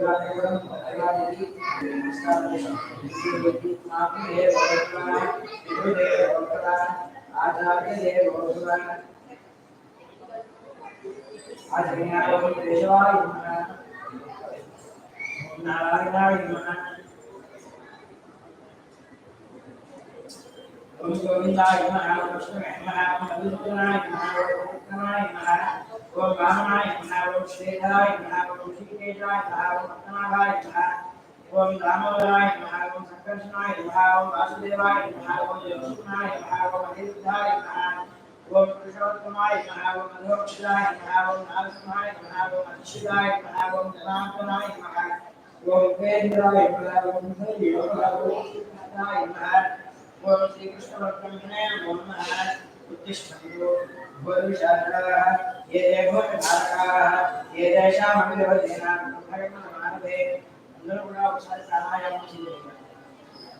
भगवान आज विनायक देवाय नमः नारायणाय नमः ओम गोविंदाय नमः ओम कृष्णाय नमः ओम मधुसूदनाय नमः ओम कृष्णाय नमः ओम रामाय नमः ओम श्रीधराय नमः ओम ऋषिकेशाय नमः ओम रत्नाभाय नमः ओम दामोदराय नमः ओम संकर्षणाय नमः ओम वासुदेवाय नमः ओम यशुनाय नमः ओम अनिरुद्धाय नमः ओम पुरुषोत्तमाय नमः ओम अधोक्षराय नमः ओम नारसिंहाय नमः ओम अक्षिदाय नमः ओम जनार्दनाय नमः ओम वेन्द्राय नमः ओम हरि नमः ओम कृष्णाय नमः ओम श्री कृष्ण ब्रह्मणे नमः उत्तिष्ठन्तु भूरिशास्त्राः ये देवो भारकाः ये तेषाम् अभिदेवतेनां ब्रह्मणमानवे అందరూ కూడా ఒకసారి ప్రాణాయామం చేయాలి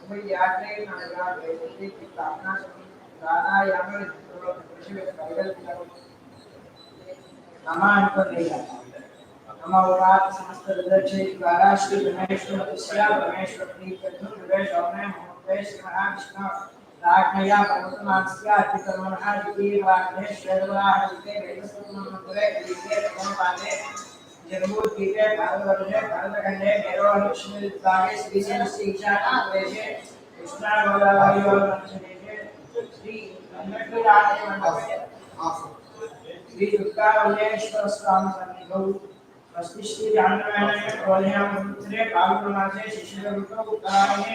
మరి యాత్రే అనగా వేదిక స్థాపన ప్రాణాయామ కృషి కైగలుగుతారు నమ అనుకోలేదు నమ ఉపాత సమస్త రుద్రక్షే ద్వారా శ్రీ గణేశ్వర శ్రీ గణేశ్వర राज्ञया प्रवर्तमानस्य अतिक्रमणः द्वितीयवाग्ने षड्वाहनिके वेदसूत्रमन्त्रे द्वितीये प्रथमपादे जम्बूद्वीपे भारतवर्षे भारतखण्डे मेरोलक्ष्मीविभागे श्रीसेनस्य ईशानप्रदेशे कृष्णागोदावरीप्रदेशे श्रीवेङ्कटराजमण्डले श्रीदुर्गावल्लेश्वरस्वामिसन्निधौ अस्ति श्रीरामनारायणे प्रवल्यामन्त्रे पाल्गुणमासे शिशिरगुप्तौ उत्तरायणे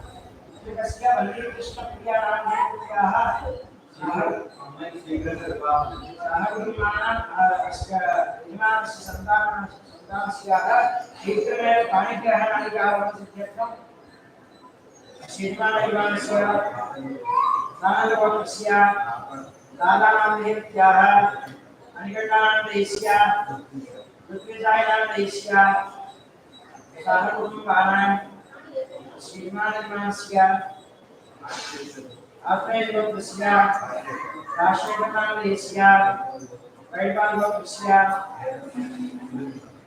परमेश्वर प्रीत्यर्थम श्रीमानस्य गौतमस्य या गौतमस्य वेङ्कटरामकृष्णारावस्य धर्मपत्नी सौन्दर्य विज्ञानां हेतु कृष्णस्य वल्लीकृष्णप्रियाणां हेतुभ्यः सहगुरुमाणाम् सन्तानस्याः शीघ्रमेव पाणिग्रहणादिकारणसिद्ध्यर्थं श्रीमानयुवानस्य नानगोपस्य दादानामदेत्याः अनिकटानन्दयस्य ऋत्विजायनान्दयस्य सहकुटुम्बानां Sri man siya, apelo ko siya, kasya ka nangali siya, paribago ko siya,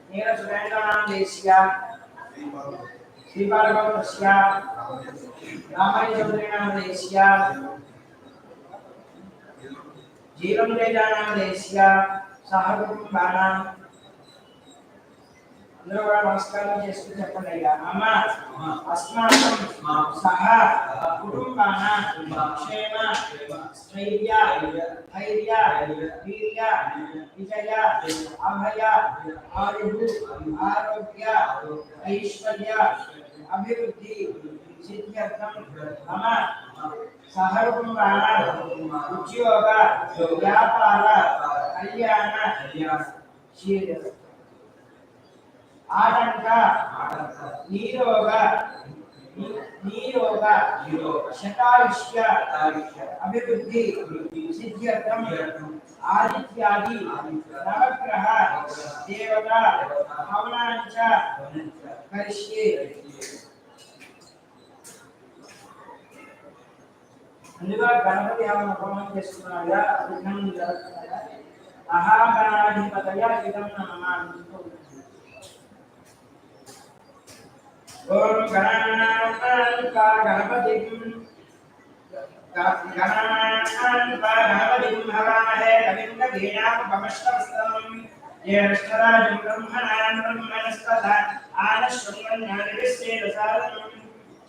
nila surrender nangali siya, paribago ko siya, namay jodri nangali siya, అందరూ కూడా నమస్కారం చేసుకుని చెప్పండి అయ్యా. అమ్మ అస్మాకం సహ కుటుంబాన క్షేమ స్థైర్య ధైర్య వీర్య విజయ అభయ ఆయు ఆరోగ్య ఐశ్వర్య అభివృద్ధి సిద్ధ్యర్థం మమ సహకుటుంబాన ఉద్యోగ వ్యాపార కళ్యాణ శీల ఆటంక నీరోగ నీరోగ శతాయుష్య అభివృద్ధి సిద్ధ్యర్థం ఆదిత్యాది నవగ్రహ దేవత భవనాంచ కరిష్యే ముందుగా గణపతి ఏమైనా హోమం చేస్తున్నాయా విఘ్నం జరుగుతున్నాయా మహాగణాధిపతయ ఇదం నమామి ओम गणपति गणपति हवामहे कविन्दीनापमश्वस्तम् ज्येष्ठराजं ब्रह्मणां ब्रह्मणस्तथा आनश्वन्यानिविश्वेदसारम्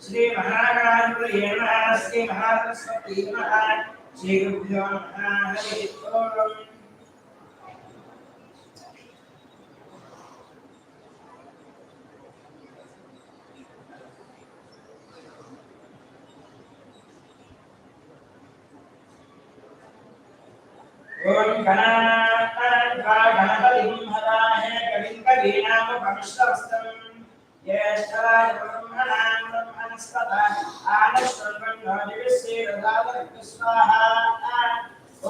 श्रीमहाकान्त्रये नमः श्रीमहासरस्वती नमः श्रीगुरुभ्यो नमः हरिः ओम् ओम गणानात्वा गणपतिं हवामहे कविं कवीनामुपमिश्रवस्तम् ज्येष्ठराज ब्रह्मणां ब्रह्मणस्पत आनश्वन्वन्नो दिविश्रीरदावरक्तु स्वाहा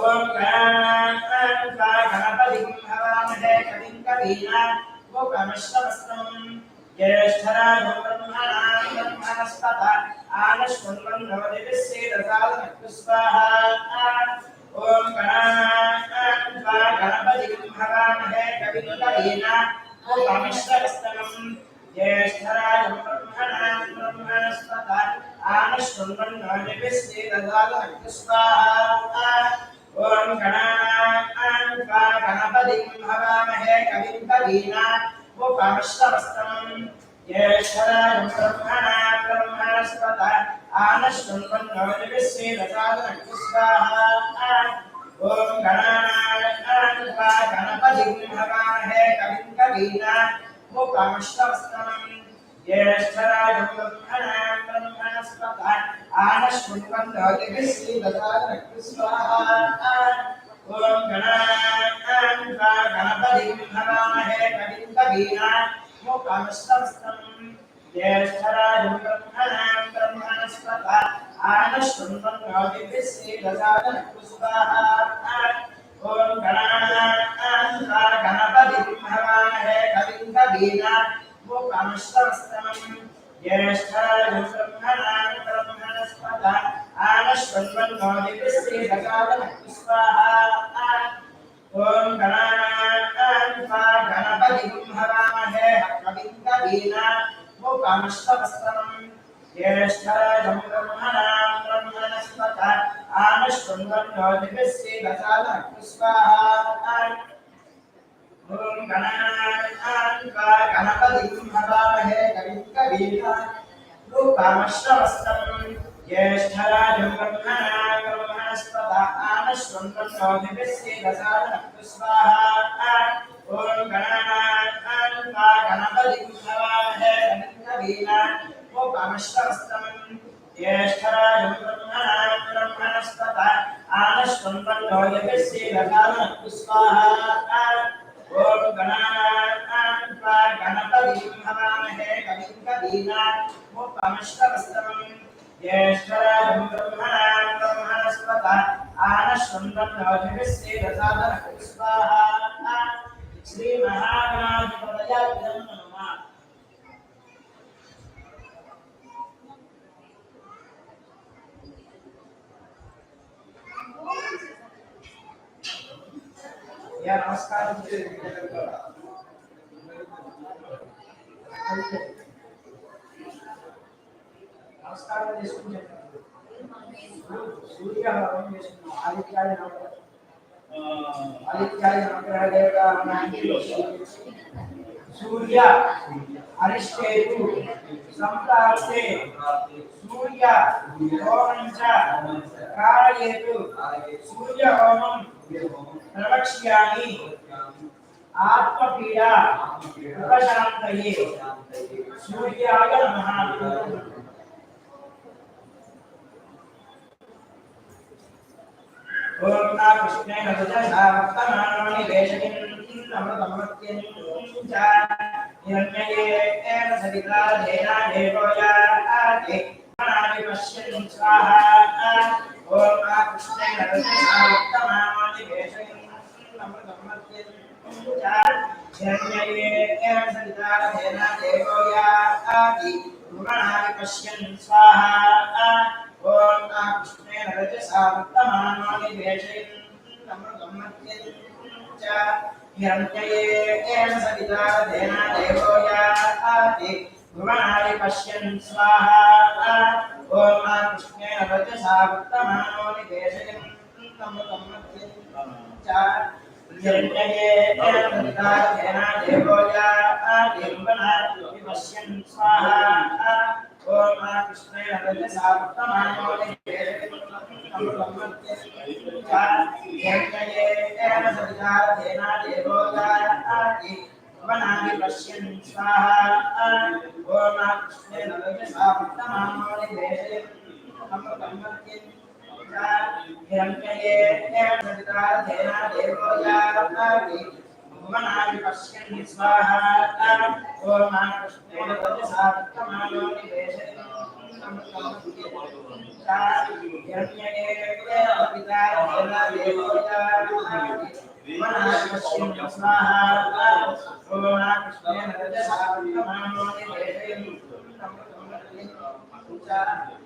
ओम गणानात्वा गणपतिं हवामहे कविं कवीनामुपमिश्रवस्तम् ज्येष्ठराज ब्रह्मणां ब्रह्मणस्पत आनश्वन्वन्नो दिविश्रीरदावरक्तु स्वाहा ओम गणात्वा गणपतिं हवामहे कविं कवीना उपमिश्रवस्तमम् ब्रह्मणां ब्रह्मणस्पत आनश्वन्वन्नोनिभिश्चेददालमग्निस्वाहा ओम गणात्वा गणपतिं हवामहे कविं कवीना उपमिश्रवस्तमम् ज्येष्ठराज ब्रह्मणां ब्रह्मणस्पत आनश्वन्वन्नोनिभिश्चेददालमग्निस्वाहा ओम गणात्वा गणपतिं हवामहे कविं कवीना मुखमष्टवस्तमम् ज्येष्ठराज ब्रह्मणां कवीना मुखमष्टवस्तमम् ज्येष्ठराज ब्रह्मणां ब्रह्मणस्पत आनश्वन्वन्नोनिभिश्चेददालमग्निस्वाहा ओम गणात्वा गणपतिं हवामहे कविं कवीना मुखमष्टवस्तमम् ज्येष्ठराज ब्रह्मणां ब्रह्मणस्पत आनश्वन्वन्नोनिभिश्चेददालमग्निस्वाहा ओम गणात्वा गणपतिं हवामहे कविं कवीना मुखमष्टवस्तमम् ज्येष्ठराजं ब्रह्मणां ब्रह्मणस्पत आनश्वन्वन्नोदिभिश्चेददालमग्निस्वाहा ओम गणात्वा गणपतिं हवामहे कविं कवीना मुखमष्टवस्तमम् ज्येष्ठराजं ब्रह्मणां ब्रह्मणस्पत आनश्वन्वन्नोदिभिश्चेददालमग्निस्वाहा ओम गणात्वा गणपतिं हवामहे कविं कवीना मुखमष्टवस्तमम् ज्येष्ठराजं ब्रह्मणां ब्रह्मणस्पत आनश्वन्वन्नोदिभिश्चेददालमग्निस्वाहा ओम गणात्वा गणपतिं हवामहे कविं कवीना मुखमष्टवस्तमम् ज्येष्ठराजं ब्रह्मणां ब्रह्मणस्पत आनश्वन्दं नवधिभिस्सेदसादनः स्वाहा श्रीमहागणाधिपतया ब्रह्मणुमा या नमस्कार నమస్కారం చేసుకుని చెప్పండి సూర్యహరం చేసుకున్నాం ఆదిత్యాయ నమస్కారం ఆదిత్యాయ నమగ్రహ దేవత సూర్య అరిష్టేతు సంప్రాప్తే సూర్య హోమం చ కారయేతు సూర్య హోమం ప్రవక్ష్యామి ఆత్మపీడ ఉపశాంతయే సూర్యాయ నమః कृष्णेन सावर्तमानानि वेषयन्नमृतमृत्यञ्च हिरण्ययेन सविता धेनादेवो याति मनानि पश्यन् स्वाहा ॐ कृष्णेन सावर्तमानानि वेषयन्नमृतमृत्यञ्च हिरण्ययेन सविता धेनादेवो याति मनानि पश्यन् स्वाहा ओम मा कृष्णे नरज साप्तमानोनि भेषयन् अमृतमर्त्यन् सविता धेना देवो याति भुवनानि पश्यन् स्वाहा ॐ कृष्णेन तजसात्तमानो निवेशयन् हिरण्यये सविता धेना देवो याति भुवनानि पश्यन् स्वाहा। ॐ मा कृष्णेन तजसात्तमानो निवेशयन् भवनानि पश्यन् स्वाहा कृष्णेन रजसावित्तमानोनि वेषयन् भवनानि पश्यन् स्वाहा ॐ कृष्णेन रजसावित्तमानोनि वेषयन् स्वाहा ॐ कृष्णेन वनानि पश्यन्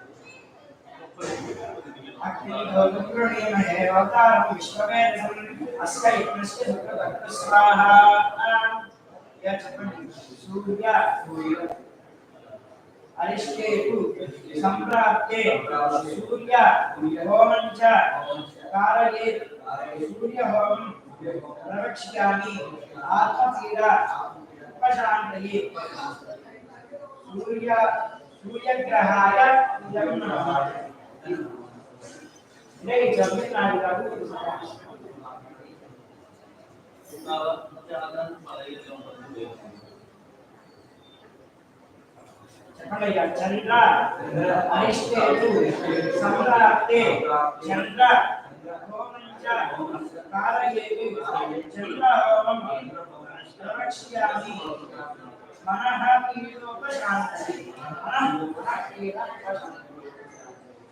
अग्निहोत्रमहे अवतारं विश्ववेदम् अस्य यज्ञस्य सुकृतः स्वाहा यच्छपति सूर्य अरिष्टेतु सम्प्राप्ते सूर्य होमं च कारयेत् सूर्यहोमं प्रवक्ष्यामि आत्मपीडा उपशान्तये सूर्य सूर्यग्रहाय इदं नमः नहीं, जब भी ना आएगा तो चकलया चंद्र अनिष्टेतु समराते चंद्र होमञ्च कारयेति चंद्र होमं रक्षयामि मनः कीलोपशान्तः मनः कीलोपशान्तः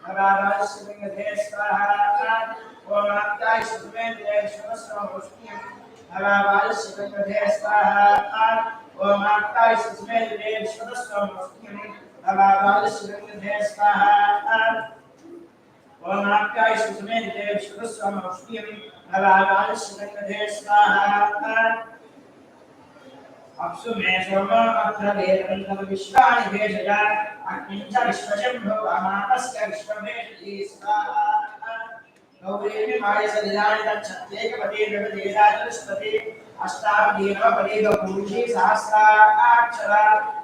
स्वभक्ष्यं भगवादिष्यते स्वाहा स्वाहा ओमात्याय स्वस्मे देवेश्वर स्वभक्ष्यं भगवादिष्यते स्वाहा स्वाहा ओमात्याय स्वस्मे देवेश्वर स्वभक्ष्यं भगवादिष्यते स्वाहा ओमात्याय स्वस्मे देवेश्वर स्वभक्ष्यं भगवादिष्यते स्वाहा अप्सु मे सोमो अत्र वेदन्तं विश्वानि भेषजा अग्निं च विश्वशम्भो अमानस्य विश्वमेषजी स्वाहा गौरेमि मायसलिलानि तच्छत्येकपतिर्विपदेराजनिष्पति अष्टावधीनवपदेकपूषि सहस्राक्षरा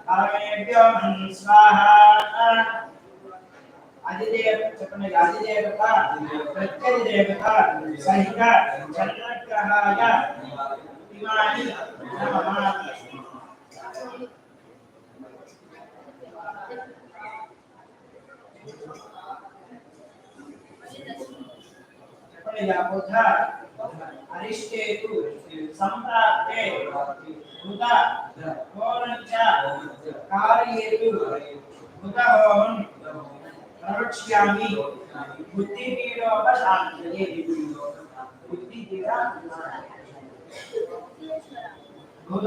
परमेभ्यो मन् स्वाहा अधिदेव चपने अधिदेवता प्रत्यधिदेवता सहिता चन्द्रग्रहाय याबोधा अरिष्टेतु संप्राप्ते उत कोणच कार्येतु उतहोहं प्रवक्ष्यामि बुद्धिपीडोपशान्तये बुद्धिपीडा హోమం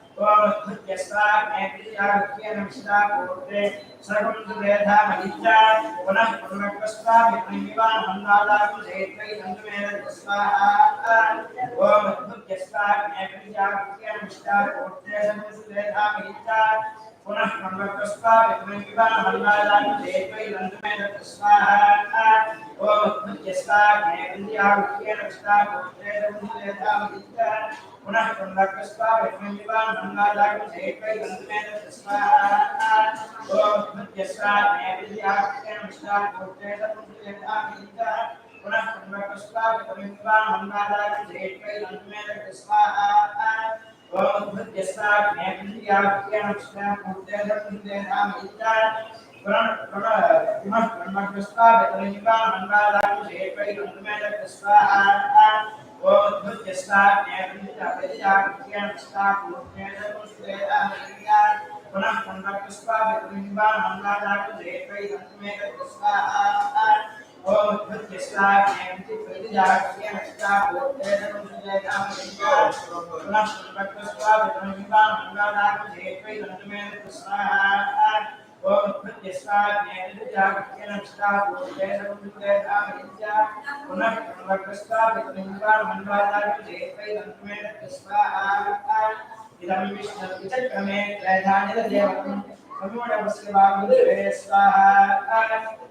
ओम अद्भुतस्वा ज्ञापित्या विद्या सर्वं सुदेधा महित्या पुनः पुनर्पुष्पा विद्या नंदागम क्षेत्र स्वाहा ओम अद्भुतस्वा ज्ञापित्या विद्या सर्वं सुदेधा महित्या पुनः ब्रह्मपुष्पा विद्मविवा मन्नादानि देवै नन्दमे स्वाहा ओम उद्भुत्यस्ता ज्ञेन्द्रिया विद्येन विष्टा गोत्रे रमुदेता विद्या पुनः ब्रह्मपुष्पा विद्मविवा मन्नादानि देवै नन्दमे स्वाहा ओम उद्भुत्यस्ता ज्ञेन्द्रिया विद्येन विष्टा गोत्रे रमुदेता विद्या पुनः ब्रह्मपुष्पा विद्मविवा मन्नादानि देवै नन्दमे स्वाहा ज्ञानेन्द्रिया विज्ञानस्ता मूर्तेर्देहाम इत्या पुराण पुराण पुनः ब्रह्मस्ता वेदनिका मंगलादि शेपै गंधमेन स्वाहा ओम भद्यस्ता ज्ञानेन्द्रिया विज्ञा विज्ञानस्ता मूर्तेर्देहाम इत्या पुनः ब्रह्मस्ता वेदनिका मंगलादि शेपै गंधमेन स्वाहा ओम विज्ञानस्ता मूर्तेर्देहाम इत्या पुनः ब्रह्मस्ता वेदनिका मंगलादि शेपै गंधमेन स्वाहा ओम विज्ञानस्ता मूर्तेर्देहाम इत्या पुनः ब्रह्मस्ता वेदनिका मंगलादि शेपै गंधमेन स्वाहा इदं सहस्राक्षः सहस्रपात् नभोमिन् विष्णुतो विश्वाचरिष्टदशात् पुनः स्वाहा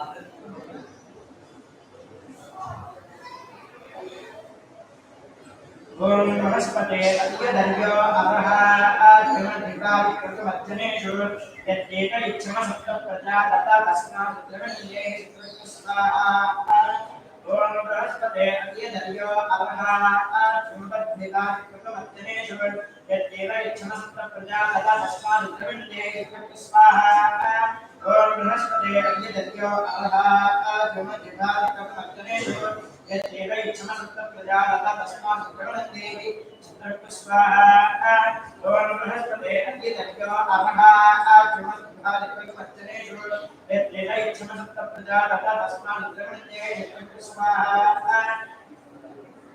ओम नमस्पते अद्यधर्यो अरः आद्यमधिकारि कृतमध्यनेषु यद्येक इच्छम सप्त प्रजा दत्ता तस्मात् द्रवणीये स्वाहा ओम नमस्पते अद्यधर्यो अरः आद्यमधिकारि कृतमध्यनेषु यद्येव इच्छमसप्त प्रजालता तस्मात् प्रवणन्ते चित्रपुष्पाः ओम बृहस्पते अद्यतज्ञो अरः आचमद्भालिकमच्चनेषु यद्येव इच्छमसप्त प्रजालता तस्मात् प्रवणन्ते चित्रपुष्पाः ओम बृहस्पते अद्यतज्ञो अरः आचमद्भालिकमच्चनेषु यद्येव इच्छमसप्त प्रजालता तस्मात् प्रवणन्ते चित्रपुष्पाः ओम बृहस्पते अद्यतज्ञो अरः आचमद्भालिकमच्चनेषु यद्येव इच्छमसप्त प्रजालता तस्मात् प्रवणन्ते चित्रपुष्पाः ओम बृहस्पते अद्यतज्ञो अरः आचमद्भालिकमच्चनेषु यद्येव इच्छमसप्त प्रजालता तस्मात् प्रवणन्ते चित्रपुष्पाः ओम बृहस्पते अग्निदग्यो अरः आजुमद्भारतमध्यनेषु यद्येव इच्छमसप्त प्रजालता तस्मात् द्रवन्ते स्वाहा ఓం బృహస్పతి అగ్నిదత్యో అర్హాత్మజిభాగమగ్నేషు యత్రేవ ఇచ్చమసప్త ప్రజాత తస్మాత్ ప్రవదందేహి చతుర్పుష్పాహ ఓం బృహస్పతి అగ్నిదత్యో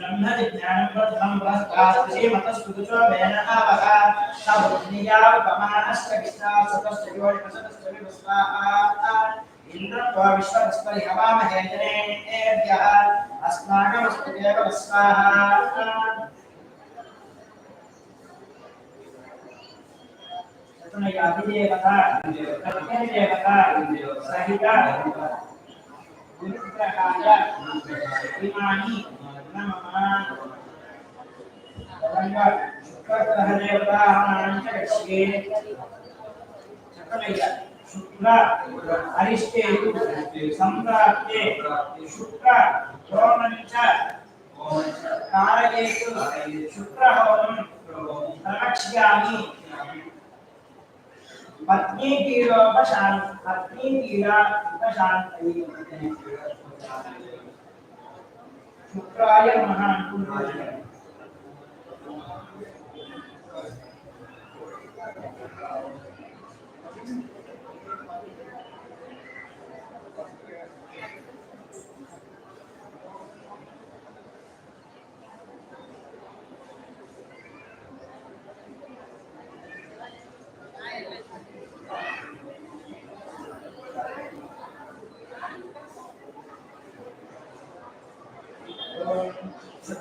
ब्रह्म विज्ञानं प्रथमं वस्तास्त्री मतस्तुतो वेनहावः सभुज्ञया उपमानश्च विश्वासतश्च योनिपसतश्च विवस्वाहा इन्द्रत्वा विश्वमस्परि हवामहे जनेभ्यः अस्माकमस्तु देवस्वाहा स्वाहा अधिदेवता प्रत्यदेवता सहिता गुरुग्रहाय इमानि नमः तदङ्ग शुक्रग्रहदेवतानां च कक्ष्ये चक्रमय्य शुक्र अरिष्टे सम्प्राप्ते शुक्र होमं च शुक्रहोमं प्रवक्ष्यामि पत्नी पीडोपशान् पत्नी पीडा उपशान्तये शुक्राय नमः अनुकुण्ठे शुक्रन्दे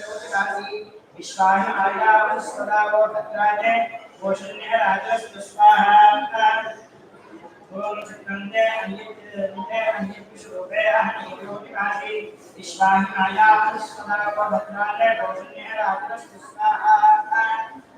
योगराजि विश्वाहि नागावतु सदावो भद्राले पोषण्यः राजस्तु स्वाहा ओम स्वाहा ओम शुक्रन्दे अन्येन्द्रे अन्येन्द्रुपे हनि योगराजि विश्वाहि नागावतु सदावो भद्राले वोषण्यः राजस्तु स्वाहा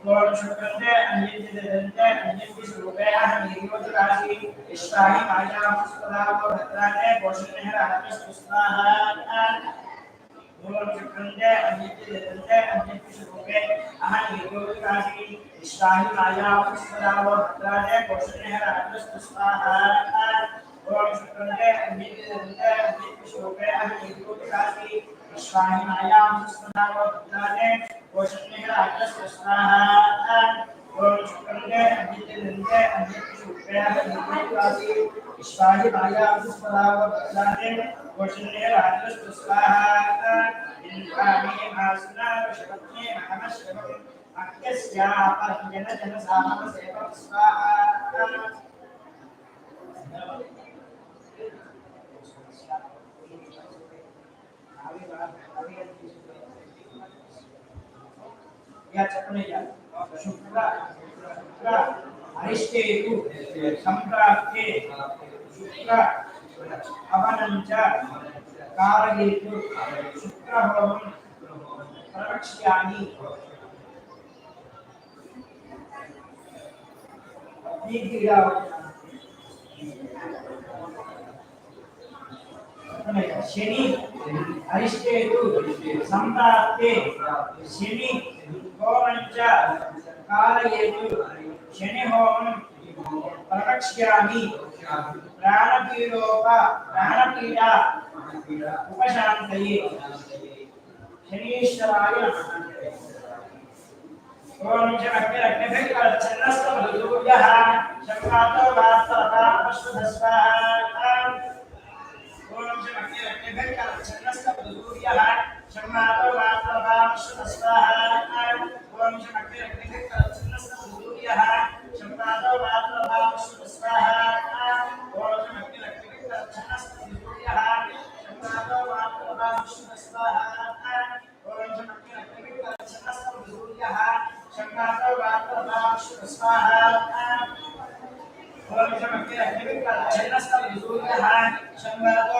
अन्यत्तिदन्ते अन्यत्तिश्रूपयाः नेत्रोति वासि विश्वाहि मायामसु सदा वो भद्राते गोषण्यः राजस्तु स्वाहा ओम शुक्रन्ते अन्यत्तिदन्ते अन्यत्तिश्रूपे अहं योगिरासि विश्वाहि मायावस्वदावो भद्राजे गोषण्यः राजस्तु स्वाहा ओम शुक्रन्ते अन्यत्तिदन्ते अन्यत्तिश्रूपे अहं योगिरासि विश्वाहि मायावस्वदावो भद्राजे गोषण्यः राजस्तु स्वाहा मायावस्वदावो भद्राजे गोषण्यः राजस्तु स्वाहा इंद्राणी आसना विश्वज्ञे महमश्वम् अत्यस्या परञ्जन जन सामव स्वाहा या शुक्र शुक्र अरिष्टेतु सम्प्राप्ते शुक्र अवनं कारयेतु शुक्रहोमं प्रवक्ष्यामि अग्निक्रीडा शनि अरिष्टेतु सम्प्राप्ते। शनि होमं च कारयेतु। शनि होमं प्रवक्ष्यामि प्राणपीडोप, प्राणपीडा उपशान्तये। शनीश्वराय। ओम पश्वधस्वाहा ओम शक्तिरग्निभिर्गच्छन्नस्तमधूर्यः शङ्कातो वास्तवता पश्वधस्वाहा ओम शक्ति शंगातो वास्तवावश्यक स्वाहा ओम शक्ति अग्निविकर छन्नस्तम विदूर्यः शंगातो